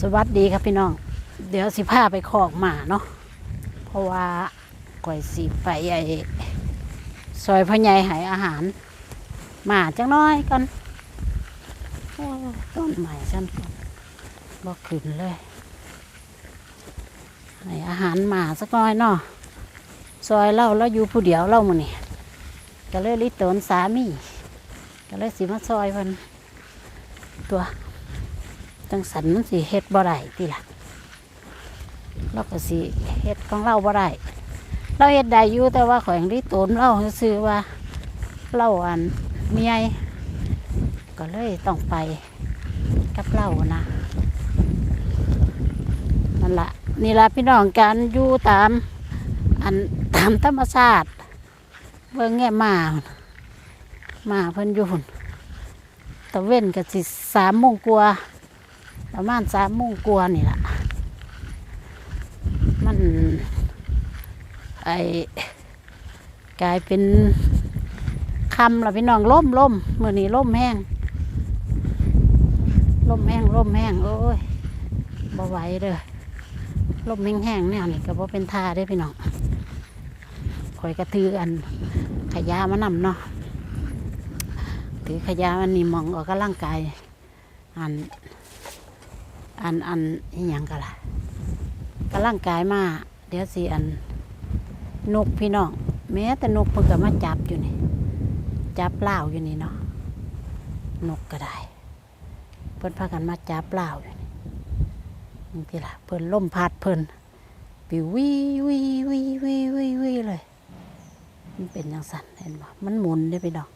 สวัสดีครับพี่น้อง เดี๋ยวสิพาไปคอกหมาเนาะเพราะว่าก่อยสิไปไอ้ซอยพ่อใหญ่หายอาหาร หมาจังน้อยกันโอ้ยต้นใหม่ฉันก่อนบ่ขึ้นเลยให้อาหารหมาสักน้อยเนาะซอยเล่าแล้วอยู่ผู้เดียวเล่ามานี่ก็เลยลิตนสามีก็เลยสิมาซอยเพิ่นตัว จังสันมันสิเฮ็ดบ่ได้ติล่ะเราก็สิเฮ็ดของเราบ่ได้เราเฮ็ดได้อยู่แต่ว่าข่อยที่ตนเราซื่อว่าเราอันเมียก็เลยต้องไปกับเรานะนั่นละนี่ละพี่น้องการอยู่ตามอันตามธรรมชาติเบิ่งแง่มามาเพิ่นอยู่หุ่นตะเว้นก็สิสามโมงกว่า ประมาณสามโมงกว่านี่แหละมันไอกลายเป็นคำละพี่น้องล่มล่มมือนี้ล่มแห้งล่มแห้งล่มแห้งโอ้ยบ่ไหวเด้อล่มแห้งแห้งๆเนี่ยนี่ก็บ่เป็นท่าเด้พี่น้องคอยกระถืออันขยะมานำเนาะถือขยะมันนี่มองออกกำลังกายอัน อันอันอหยังกันล่ะกำลังกายมา เดี๋ยวสิอันนกพี่น้องแม้แต่นกเพิ่งก็มาจับอยู่นี่ จับเปล่าอยู่นี่เนาะนกก็ได้เพิ่นพากันมาจับเปล่าอยู่นี่นี่ทีละเพิ่นล่มพัดเพิ่นปิววิวิวิวิวิวิเลยมันเป็นอย่างสั่นเห็นบ่มันหมุนได้อพี่น้อง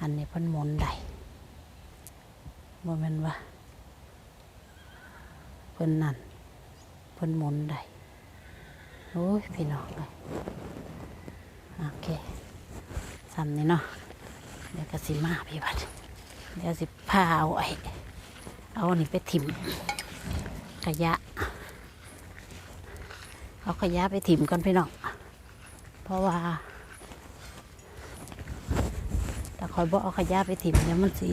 อันนี้เพิ่นหมุนได้บ่แม่นว่า พิ่นนั่นเพิ่นหมุนได้โอ้ยพี่น้องเลยโอเคซ้ำนี่เนาะเดี๋ยวก็สิมาพี่บัดเดี๋ยวสิพาเอาไอ้เอาอันนี้ไปถิ่มขยะ เอาขยะไปถิ่มก่อนพี่น้องเพราะว่าถ้าคอยบอกเอาขยะไปถิ่มเนี่ยมันสิ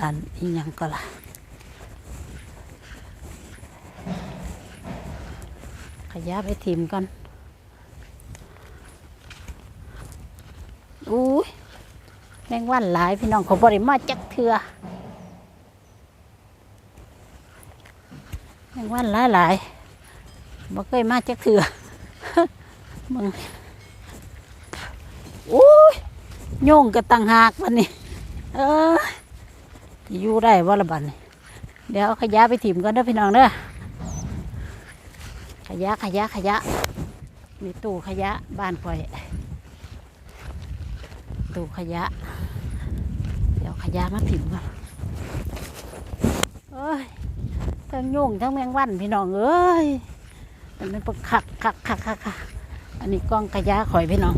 อันอีหยังก็ล่ะ ขยะไปทิมก่อนอุ้ยแมงวันหลายพี่น้องเขาบริมาจักเถือแมงวันหลายหลายบ่เคยมาจักเถือมึงอุ้ยโยงกระตังหากวันนี้ เอออยู่ได้ว่าละบันี้เดี๋ยวเอาขยะไปถิ่มก่อนเด้อพี่น้องเด้อ ยะขยะขยะมีตู้ขยะบ้านข่อยตู้ขยะ เดี๋ยวขยะมาถิ่มก่อนเอ้ยทั้งยุ่งทั้งแมงวันพี่น้องเอ้ยแต่มันเป็นคักคักคักคักคักอันนี้กล้องขยะข่อยพี่น้อง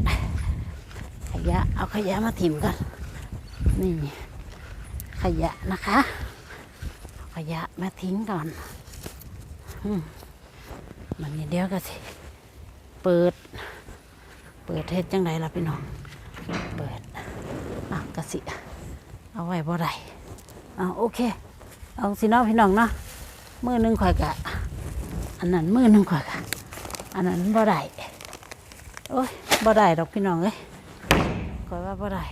ขยะเอาขยะมาถิ่มก่อนนี่ขยะนะคะ ขยะมาทิ้งก่อนอืม มันนี่เดียวก็สิเปิด เปิดเฮ็ดจังไดล่ะพี่น้อง เปิดอะกสิ เอาไว้บ่ได้อะโอเค เอาสิเนาะพี่น้องเนาะมือหนึ่งข่อยกะ อันนั้นมือหนึ่งข่อยกะ อันนั้นบ่ได้โอ้ยบ่ได้ดอกพี่น้องเอ้ยข่อยว่าบ่ได้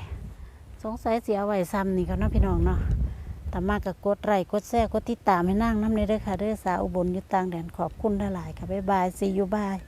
สงสัยเสิเอาไว้ซ้ำนี่ก็เนาะพี่น้องเนาะ ตามากก็กดไลค์กดแชร์กดติดตามให้นั่งน้ำในเด้อค่ะเด้อสาวอุบลอยู่ต่างแดนขอบคุณหลายๆค่ะบ๊ายบาย see you bye